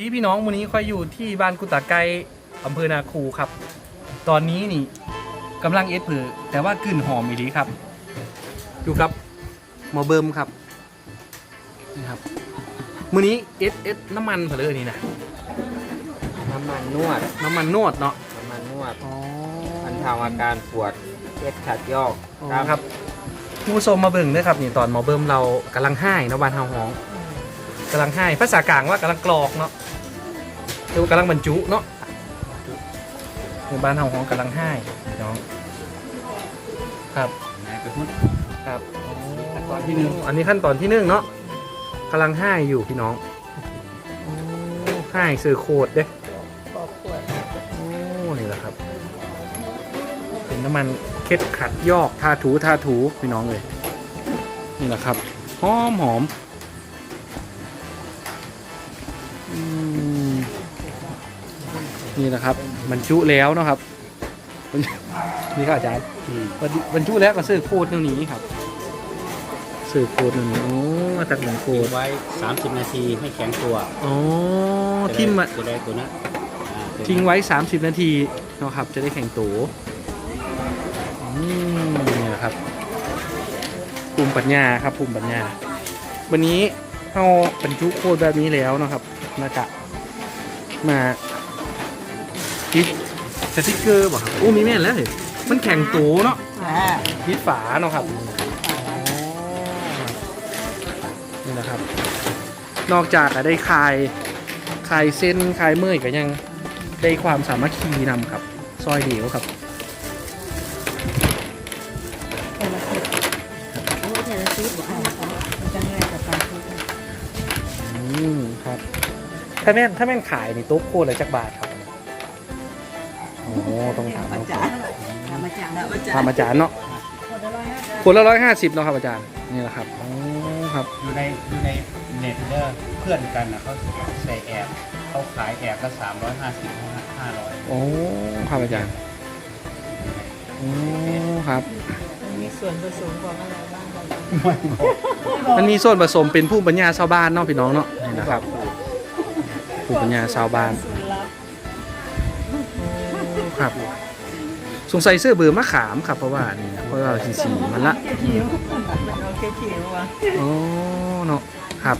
ที่พี่น้องวันนี้ค่อยอยู่ที่บ้านกุตาไกอำเภอนาคูครับ ตอนนี้นี่กำลังเอ็ดเผือแต่ว่ากลิ่นหอมอีดีครับ ดูครับหมอเบิมครับนี่ครับมื้อนี้เอ็ดเอ็ดน้ำมันเผลอนี่นะน้ำมันนวด น้ำมันนวดเนาะน้ำมันนวดอ๋อบรรเทาอาการปวดเคล็ดขัดยอกอ๋อครับผู้ชมมาเบิ่งด้วยครับนี่ตอนหมอเบิมเรากำลังให้เนาะบ้านเฮาฮ้อง กำลังให้ภาษากลางว่ากำลังกรอกเนาะหรือว่ากำลังบรรจุเนาะในบ้านเฮาฮ้องกำลังให้พี่น้องครับครับขั้นตอนที่หนึ่งอันนี้ขั้นตอนที่หนึ่งเนาะกำลังให้อยู่พี่น้องให้ซื้อโคดเด้โอ้นี่แหละครับ เป็นน้ำมันเคล็ดขัดยอกทาถูทาถูพี่น้องเลยนี่แหละครับหอมหอม นี่แหละครับบรรจุแล้วเนาะครับบรรจุนี่ครับอาจารย์บรรจุบรรจุแล้วก็ซื้อโคดเท่านี้ครับสื่อโคดหนึ่งโอ้มาจากหนังโคทิ้ดงไว้ 30 นาทีให้แข็งตัวอ๋อจะได้ทิมมาจะได้ตัวนั้นอ่าตัวนั้นทิ้งไว้ 30 นาทีเนาะครับ จะได้แข่งตัวอืมนี่แหละครับภูมิปัญญาครับภูมิปัญญา วันนี้เอาบรรจุโคดแบบนี้แล้วเนาะครับน่าจะมา ติดสติ๊กเกอร์บ่ครับโอ้มีแม่นแล้วเหรอมันแข่งตัวเนาะติดฝาเนาะครับนี่นะครับ นอกจากจะได้คลายคลายเส้นคลายเมื่อยก็ยังได้ความสามัคคีนำครับ ซอยเดียวครับแต่ละคลิปโอ้แต่ละคลิปอันนี้มันจะง่ายกับการพูดอืมครับ ถ้าแม่นถ้าแม่นขายในโต๊ะโคตรละจักบาทครับ โอ้โหต้องถามน้องผมทำมาจากถามอาจารย์เนาะคนละร้อยห้าสิบเนาะครับอาจารย์นี่แหละครับอ๋อครับอยู่ในอยู่ในเน็ตเดอร์เพื่อนกันนะเขาใส่แอบเขาขายแอบละ350 500โอ้ครับอาจารย์โอ้ครับมีส่วนผสมของอะไรบ้างมันมีส่วนผสมเป็นผู้ปัญญาชาวบ้านเนาะพี่น้องเนาะนี่นะครับผู้ปัญญาชาวบ้าน สงสัยเสื้อเบื่อมะขามครับเพราะว่านี่นะเพราะว่าสีสีมันละมันโอเคเขียวว่ะอ๋อเนาะครับ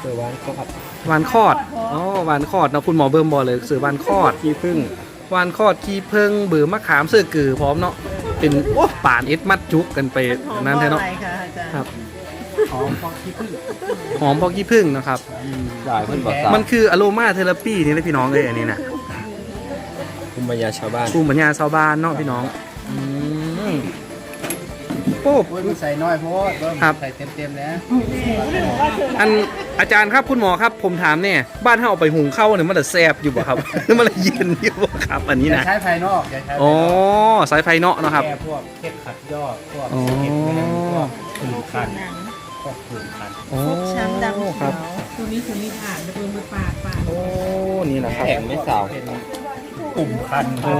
เปิดวานครับวานคอดอ๋อวานคอดเนาะคุณหมอเบิ่มบอกเลยเสือวานคอดขี้ผึ้งวานคอดขี้ผึ้งเบื่อมะขามเสื้อกือพร้อมเนาะเป็นโอ้ป่านเอ็ดมัดจุกกันไปนั่นแท้เนาะอะไรคะอาจารย์ครับหอมพอขี้ผึ้งหอมพอขี้ผึ้งนะครับได้เพื่อนบอกสามันคืออโรมาเทอราปีนี่เลยพี่น้องเลยอันนี้นะ ภูมิปัญญาชาวบ้านภูมิปัญญาชาวบ้านเนาะพี่น้องอืมโอ้โอ้ยมันใส่น้อยเพราะว่าเบิ่มครับ ใส่เต็มๆแล้วอันอาจารย์ครับคุณหมอครับ ผมถามเนี่ยบ้านเฮาเอาไปหุงข้าวเนี่ยมันจะแซบอยู่บ่ครับมันจะเย็นอยู่บ่ครับ อันนี้อย่านะใช้ภายนอกอย่าใช้ภายอ๋อนอกสายไฟเนาะเนาะครับ แก้พวกเคล็ดขัดยอกพวกอ๋อ เก็บเงินพวกผื่นคันหนังพวกผื่นคันโอ้ฟกช้ำดำคเขีรัยบวคุณนี่คุณนี่ผ่านแล้วคุณมาปาดปาดโอ้นี่แหละครับ แข็งไม่สาวเป็น ปุ่มคันโอ้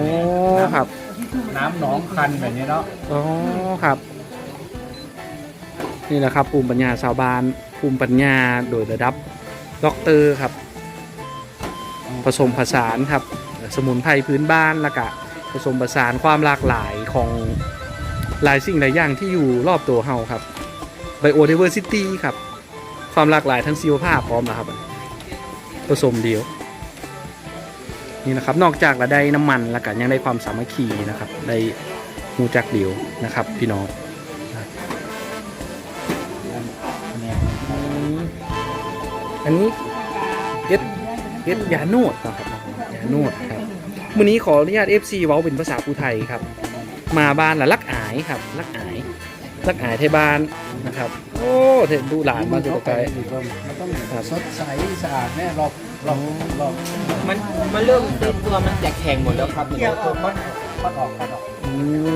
ครับ น้ำหนองคันแบบนี้เนาะอ๋อครับ นี่แหละครับ ภูมิปัญญาชาวบ้านภูมิปัญญาโดยระดับด็อกเตอร์ครับ ผสมผสานครับ สมุนไพรพื้นบ้านแล้วก็ผสมผสานความหลากหลายของหลายสิ่งหลายอย่างที่อยู่รอบตัวเฮาครับไบโอ i ดเวอร์ซิตี้ครับ ความหลากหลายทั้งชีวภาพพร้อมนะครับผสมเดียว นี่นะครับนอกจากเราได้น้ำมันแล้วก็ยังได้ความสามัคคีนะครับ ได้มูจักเดียวนะครับ พี่น้องอันนี้เอ็ดเอ็ดยาโนดนะครับยาโนดครับวันนี้ขออนุญาต FC เว้าเป็นภาษาภูไทยครับ มาบ้านละลักอายครับลักอายลักอายไทยบ้านนะครับ โอ้เห็นดูหลานมาสุดไกลต้องครับสดใสสะอาดแน่รอบ รอบรอบมันมันเริ่มเต็มตัวมันจะแข็งหมดแล้วครับเกี่ยวกับมันปัดออกปัดออกอื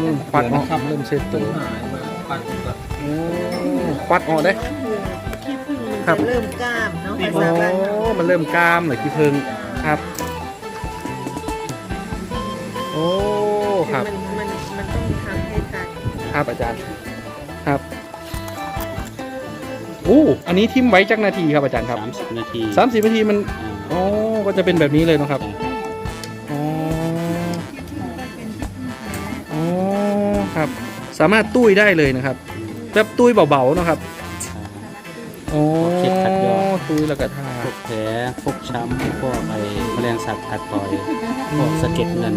มควัดออกเริ่มเช็ดต้ตันวหายมาปัดแบบอืมควัดออกได้ขี้ผึ้งครัมันบจะเริ่มกล้ามเนาะโอ้ภาษาบ้านเรามันเริ่มกล้ามเลยพี่เพิงครับ โอ้ครับมันมันมันต้องทำให้ทันครับอาจารย์ครับอู้อันนี้ทิมไว้จักนาทีครับอาจารย์ครับ30นาทีสามสิบนาทีมัน อืมโอ้อ๋อก็จะเป็นแบบนี้เลยเนาะครับอ๋ออ๋อครับ สามารถตุ้ยได้เลยนะครับแบบตุ้ยเบาๆเนาะครับอ๋อเช็ดขัดยอกตุ้ยแล้วก็ทาพวกแผลพวกช้ำพวกไอ้แมลงสัตว์กัดต่อยพวกสะเก็ดเงิน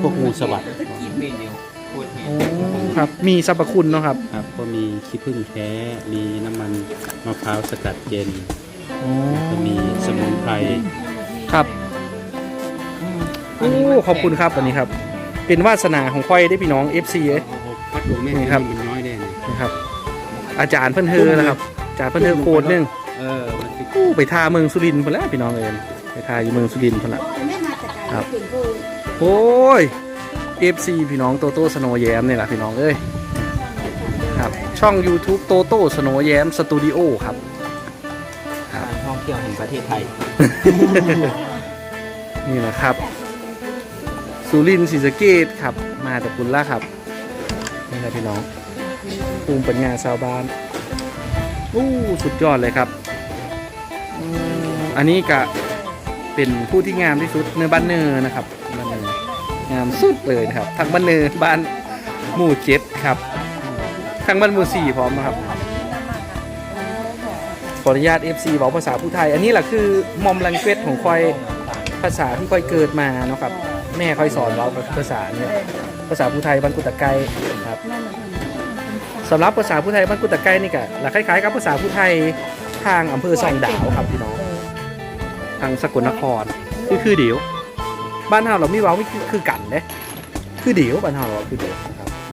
พวกงูสวัสด์กินเมนูพูดเมอ๋นูอครับ มีสรรพคุณเนาะครับ ครับ ก็มีขี้ผึ้งแท้ มีน้ำมันมะพร้าวสกัดเย็นอ๋อก็มีสมุนไพร ครับโอ้ขอบคุณครับอันนี้ครับ เป็นวาสนาของค่อยได้พี่น้อง FC เอ้ยวัดหลวงแม่นี่ครับ มันน้อยได้เนี่ยนะครับ อาจารย์เพิ่นเฮอนะครับอาจารย์เพิ่นเฮอโคดหนึงเออมันสิอู้ไปทาเมืองสุรินทร์พุ่นแล้วพี่น้องเอ้ยไปทาอยู่เมืองสุรินทร์พุ่นละ ไม่มาจากการครับ ถึงคือโอ้ย FC พี่น้องโตโต้สโนว์แยมนี่แหละพี่น้องเอ้ยครับช่อง YouTube โตโต้สโนว์แยมสตูดิโอครับการท่อง เที่ยวแห่งประเทศไทย นี่แหละครับ สุรินทร์ศรีสะเกดครับ มาจากปุนละครับนี่แหละพี่น้องภูมิปัญญาชาวบ้านอู้สุดยอดเลยครับ อันนี้ก็เป็นผู้ที่งามที่สุดในบ้านเนอนะครับบ้านเนองามสุดเลยนะครับทั้งบ้านเนอร์บ้านหมู่เจ็ดครับทั้งบ้านหมู่สี่พร้อมนะครับ ขออนุญาต FC บอกภาษาผู้ไทย อันนี้แหละคือมอมลังเกตของคอยภาษาที่คอยเกิดมาเนาะครับ แม่คอยสอนเราภาษาเนี่ยภาษาผู้ไทยบ้านกุตะไกครับสำหรับภาษาผู้ไทยบ้านกุตะไกนี่ก็หลักคล้ายๆกับภาษาผู้ไทยทางอำเภอสองดาวครับพี่น้องทางสกลนครคือคือเดี๋ยว บ้านเฮาเรามีว้าไม่คือกันเด้คือเดี๋ยวบ้านเฮาเราคือเดี๋ยว